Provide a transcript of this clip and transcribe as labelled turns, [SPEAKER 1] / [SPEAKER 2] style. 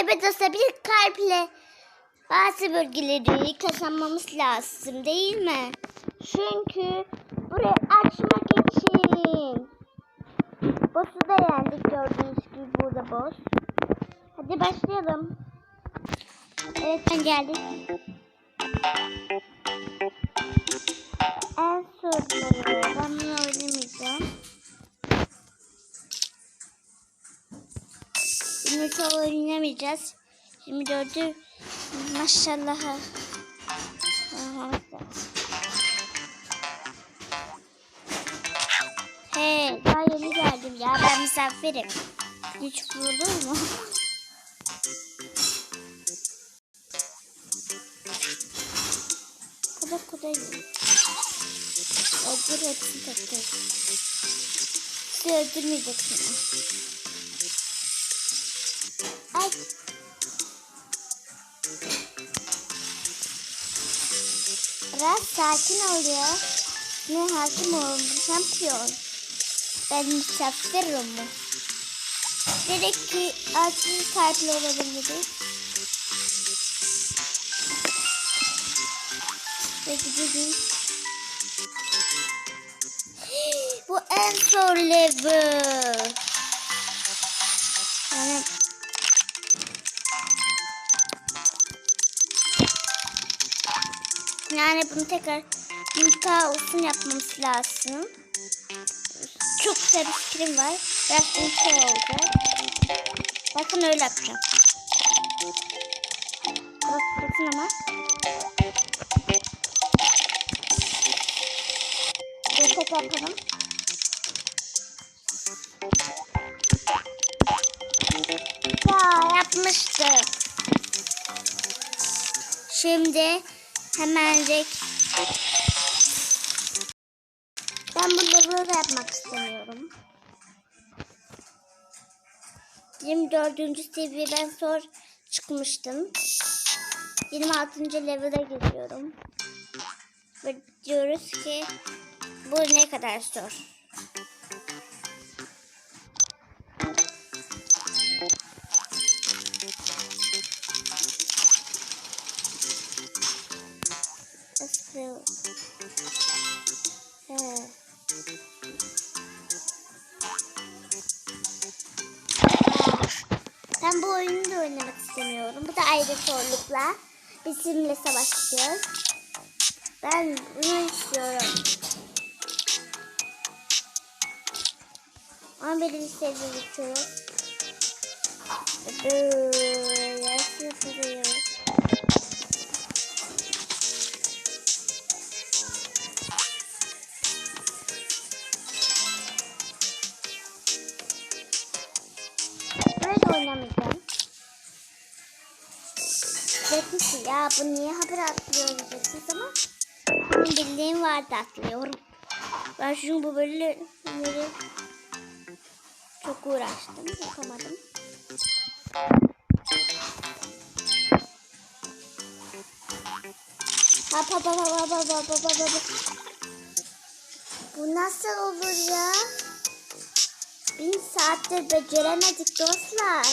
[SPEAKER 1] Evet dostlar bir kalple bazı bölgeleri kazanmamız lazım değil mi? Çünkü burayı açmak için. Boss'u da yendik gördüğünüz gibi burada boss. Hadi başlayalım. Evet ben geldik. En soruları 22 oynamayacağız. 24'ü maşallah. Hey, daha yeni geldim ya. Ben misafirim. Hiç vurulur mu? Kuda kuda yiyin. Öldür hepsini tek tek. Sizi öldürmeyecek. Ay. Biraz sakin ol. Ne hakim olun şampiyon. Ben misafirim? Direkt ki acil kalpli olabiliriz. Ve gidelim. Bu en zor level. Yani Yani bunu tekrar mutlaka olsun yapmamız lazım. Çok güzel bir fikrim var. Biraz ince olacak. Bakın öyle yapacağım. Bak bakın ama. Dur tekrar yapalım. Ya yapmıştım. Şimdi hemencik ben bu level'ı da yapmak istemiyorum. 24. seviyeden sonra çıkmıştım. 26. level'a geliyorum. Ve diyoruz ki bu ne kadar zor. Oyunu da oynamak istemiyorum. Bu da ayrı zorlukla. Bizimle savaşacağız. Ben bunu istiyorum. 11. seviyeye geçiyoruz. Böyle sıfırıyoruz. Böyle Diyeceksin ya bu niye haber atlıyor diyeceksiniz ama benim bildiğim vardı atlıyorum. Ben çünkü bu bölümleri çok uğraştım yapamadım. Hop hop hop hop hop hop hop hop hop. Bu nasıl olur ya? Bin saattir beceremedik dostlar.